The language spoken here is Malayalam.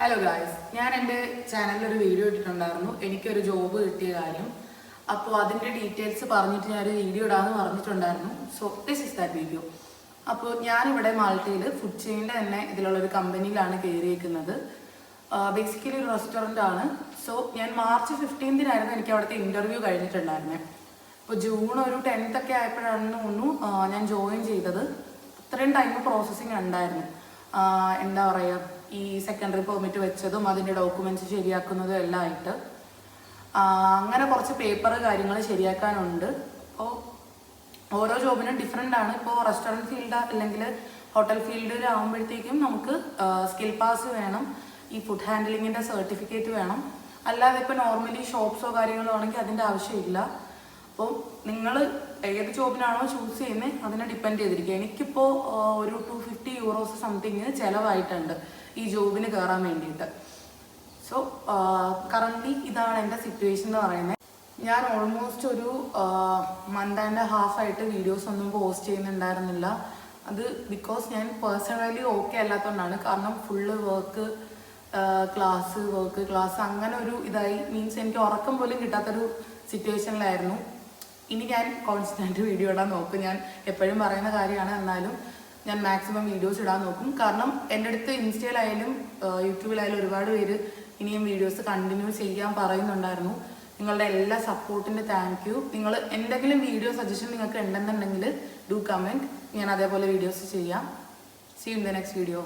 ഹലോ ഗായ്സ് ഞാൻ എന്റെ ചാനലിൽ ഒരു വീഡിയോ ഇട്ടിട്ടുണ്ടായിരുന്നു. എനിക്കൊരു ജോബ് കിട്ടിയ കാര്യം. അപ്പോൾ അതിന്റെ ഡീറ്റെയിൽസ് പറഞ്ഞിട്ട് ഞാനൊരു വീഡിയോ ഇടാമെന്ന് പറഞ്ഞിട്ടുണ്ടായിരുന്നു. So this is that video അപ്പോൾ ഞാനിവിടെ മാൾട്ടയിൽ ഫുഡ് ചെയിനിന്റെ തന്നെ ഇതിലുള്ള ഒരു കമ്പനിയിലാണ് കയറിയിരിക്കുന്നത് ബേസിക്കലി ഒരു റെസ്റ്റോറന്റ് ആണ്. സോ ഞാൻ മാർച്ച് ഫിഫ്റ്റീൻത്തിനായിരുന്നു എനിക്ക് അവിടുത്തെ ഇന്റർവ്യൂ കഴിഞ്ഞിട്ടുണ്ടായിരുന്നത് അപ്പോൾ ജൂൺ ഒരു ടെൻത്തൊക്കെ ആയപ്പോഴാണ് തോന്നുന്നു ഞാൻ ജോയിൻ ചെയ്തത്. അത്രയും ടൈം പ്രോസസ്സിങ് ഉണ്ടായിരുന്നു. എന്താ പറയുക ഈ സെക്കൻഡറി പെർമിറ്റ് വെച്ചതും അതിന്റെ ഡോക്യുമെന്റ്സ് ശരിയാക്കുന്നതും എല്ലാം ആയിട്ട്. അങ്ങനെ കുറച്ച് പേപ്പർ കാര്യങ്ങൾ ശരിയാക്കാനുണ്ട്. അപ്പോൾ ഓരോ ജോബിനും ഡിഫറെന്റ് ആണ്. ഇപ്പോൾ റെസ്റ്റോറന്റ് ഫീൽഡ് അല്ലെങ്കിൽ ഹോട്ടൽ ഫീൽഡിൽ ആകുമ്പോഴത്തേക്കും നമുക്ക് സ്കിൽ പാസ് വേണം. ഈ ഫുഡ് ഹാൻഡിലിങ്ങിന്റെ സർട്ടിഫിക്കറ്റ് വേണം. അല്ലാതെ ഇപ്പോൾ നോർമലി ഷോപ്സോ കാര്യങ്ങളോ ആണെങ്കിൽ അതിന്റെ ആവശ്യമില്ല. അപ്പോൾ നിങ്ങൾ ഏത് ജോബിനാണോ ചൂസ് ചെയ്യുന്നത് അതിനെ ഡിപ്പെൻഡ് ചെയ്തിരിക്കുക എനിക്കിപ്പോൾ ഒരു ടു ഫിഫ്റ്റി യൂറോസ് സംതിങ് ചിലവായിട്ടുണ്ട് ഈ ജോബിന് കയറാൻ വേണ്ടിയിട്ട്. സോ കറണ്ട്ലി ഇതാണ് എന്റെ സിറ്റുവേഷൻ എന്ന് പറയുന്നത് ഞാൻ ഓൾമോസ്റ്റ് ഒരു മന്ത് ആൻഡ് ഹാഫ് ആയിട്ട് വീഡിയോസ് ഒന്നും പോസ്റ്റ് ചെയ്യുന്നുണ്ടായിരുന്നില്ല. അത് ബിക്കോസ് ഞാൻ പേഴ്സണലി ഓക്കെ അല്ലാത്തതുകൊണ്ടാണ് കാരണം full work class work class അങ്ങനെ ഒരു ഇതായി. മീൻസ് എനിക്ക് ഉറക്കം പോലും കിട്ടാത്തൊരു സിറ്റുവേഷനിലായിരുന്നു ഇനി ഞാൻ കോൺസ്റ്റന്റ് വീഡിയോ ഇടാൻ നോക്കും. ഞാൻ എപ്പോഴും പറയുന്ന കാര്യമാണ് എന്നാലും ഞാൻ മാക്സിമം വീഡിയോസ് ഇടാൻ നോക്കും. കാരണം എന്റെ അടുത്ത് ഇൻസ്റ്റയിലായാലും യൂട്യൂബിലായാലും ഒരുപാട് പേര് ഇനിയും വീഡിയോസ് കണ്ടിന്യൂ ചെയ്യാൻ പറയുന്നുണ്ടായിരുന്നു. നിങ്ങളുടെ എല്ലാ സപ്പോർട്ടിന്റെ താങ്ക് യു നിങ്ങൾ എന്തെങ്കിലും വീഡിയോ സജഷൻ നിങ്ങൾക്ക് ഉണ്ടെന്നുണ്ടെങ്കിൽ ഡു കമന്റ് ഞാൻ അതേപോലെ വീഡിയോസ് ചെയ്യാം. See in the next video